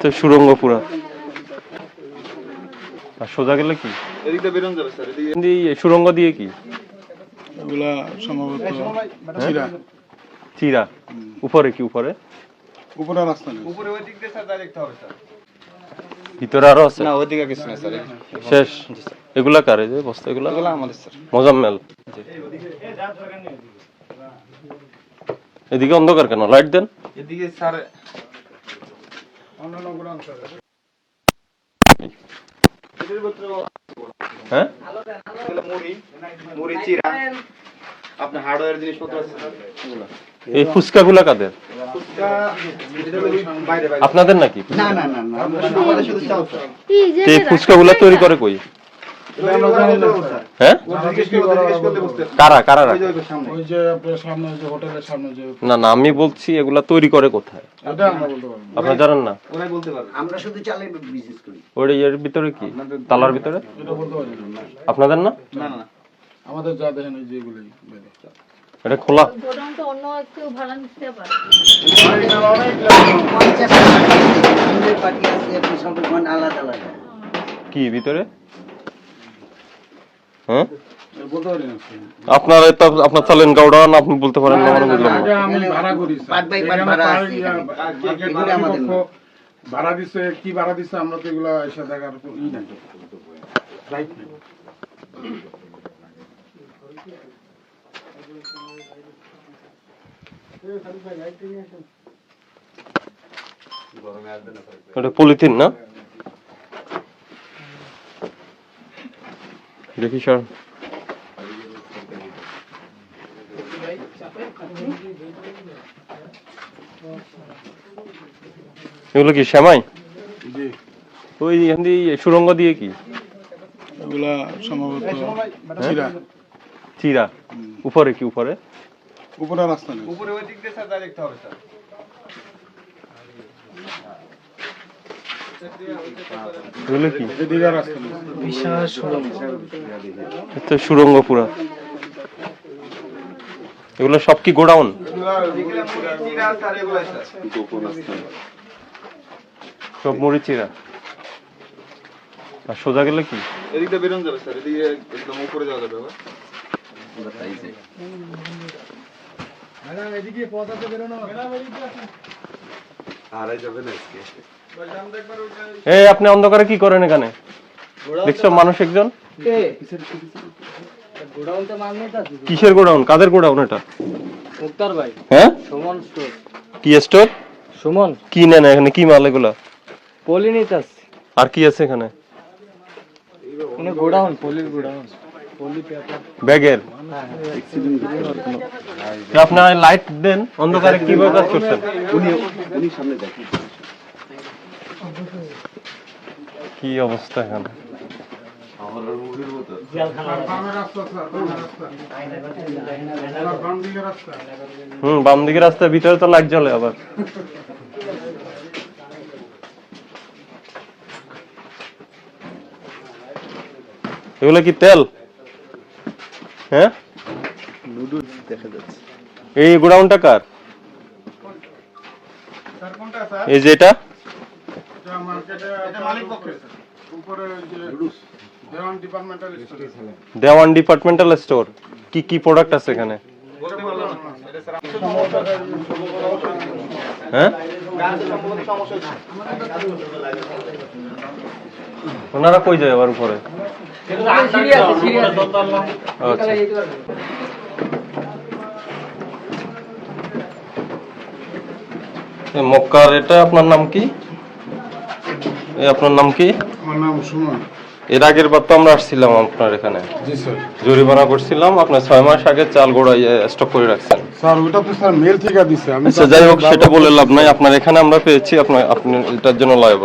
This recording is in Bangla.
তো সুরঙ্গ পুরা আর সোজা গেলে কি? এদিকটা বেরোন যাবে স্যার এদিকে। সুরঙ্গ দিয়ে কি? এগুলা সম্ভবত চিরা। চিরা। উপরে কি উপরে? উপরে রাস্তা নেই। উপরে ওই দিক দিয়ে স্যার ডাইরেক্ট হবে স্যার। ভিতরে আরও আছে? না ওইদিকে কিছু না স্যার শেষ। এগুলা কারে যে বস্তা এগুলা? এগুলো আমাদের স্যার। মোজাম্মেল। এদিকে অন্ধকার কেন? লাইট দেন। এদিকে স্যার এদের ভিতরে হ্যাঁ? মুড়ি মুড়ি চিরা। আপনার হার্ডওয়্যার জিনিসপত্র আছে? এই ফুচকা গুলা কাদের আপনাদের নাকি? না না না না আমাদের শুধু চাল স্যার তো এই ফুচকা গুলা তৈরি করে কই? না না আমি বলছি এগুলা তৈরি করে কোথায়? এটা আমরা বলতে পারব না। আপনারা জানেন না? ওরাই বলতে পারবে আমরা শুধু চালে বিজনেস করি। ওর এর ভিতরে কি? তালার ভিতরে? আপনাদের না? না না না। আমাদের যা দেখেন ওই এটা খোলা? গোডাউনটা অন্য কেউ ভাড়া নিতে পারে পঞ্চাশ পার্টি আছে আপনি সম্পর্ক আলাদা আলাদা কি ভিতরে হ্যাঁ। আপনার আপনার চালেন গাউডান আপনি বলতে পারেন না বুঝলাম না। আমি ভাড়া করি। বাই ভাড়া এগুলো আমাদের দিচ্ছে কি ভাড়া দিচ্ছে আমরা তো এগুলো এসে দেখার ই নাই। রাইট এটা পলিথিন না? দেখি স্যার এগুলো কি শ্যামাই ওই এখান দিয়ে সুরঙ্গ দিয়ে কি? এগুলা সম্ভবত চিরা। চিরা। উপরে কি উপরে? উপরে রাস্তা নেই। উপরে ওই দিক দিয়ে স্যার ডাইরেক্ট হবে স্যার। এদিকে সুরঙ্গ পুরা। এগুলো সব কি গোডাউন? সব মুড়ি চিরা আর সোজা গেলে কি? এদিকটা বেরোন যাবে স্যার এদিকে একদম উপরে যাওয়া যাবে আবার। এই আপনি অন্ধকারে কি করেন এখানে? দেখছ মানুষ একজন? কিসের গোডাউন? কাদের গোডাউন এটা? মুক্তার ভাই। হ্যাঁ? সুমন স্টোর। কি স্টোর? সুমন। কি নেন এখানে? কি মাল এগুলা? পলিনিতাস। আর কি আছে এখানে গোডাউন পলির গোডাউন। ব্যাগের? আপনার লাইট দেন অন্ধকারে কীভাবে কাজ করছেন কি অবস্থা এখানে? হুম বাম দিকে রাস্তার ভিতরে তো লাইট জ্বলে আবার। এগুলো কি তেল? হ্যাঁ? এই গোডাউনটা কার? স্যার কোনটা স্যার? এই যে এটা এটা মার্কেটে এটা মালিক পক্ষের উপরে ওই যে Dewan departmental store. Dewan departmental store. কি কি প্রোডাক্ট আছে এখানে? বলতে পারলাম না। এটা স্যার হ্যাঁ? ওনারা কই যায় আবার উপরে? আচ্ছা। এ মক্কার এটা আপনার নাম কি? আপনার নাম কি? আমার নাম সুমন। এর আগের বার তো আমরা আসছিলাম আপনার এখানে। জরিমানা করছিলাম আপনার ছয় মাস আগে চাল গোড়া স্টক করে রাখছেন। স্যার ওটা তো স্যার মেল থেকে দিছে। আমি আচ্ছা যাই হোক সেটা বলে লাভ নাই। আপনার এখানে আমরা পেয়েছি আপনার আপনি এটার জন্য লাভ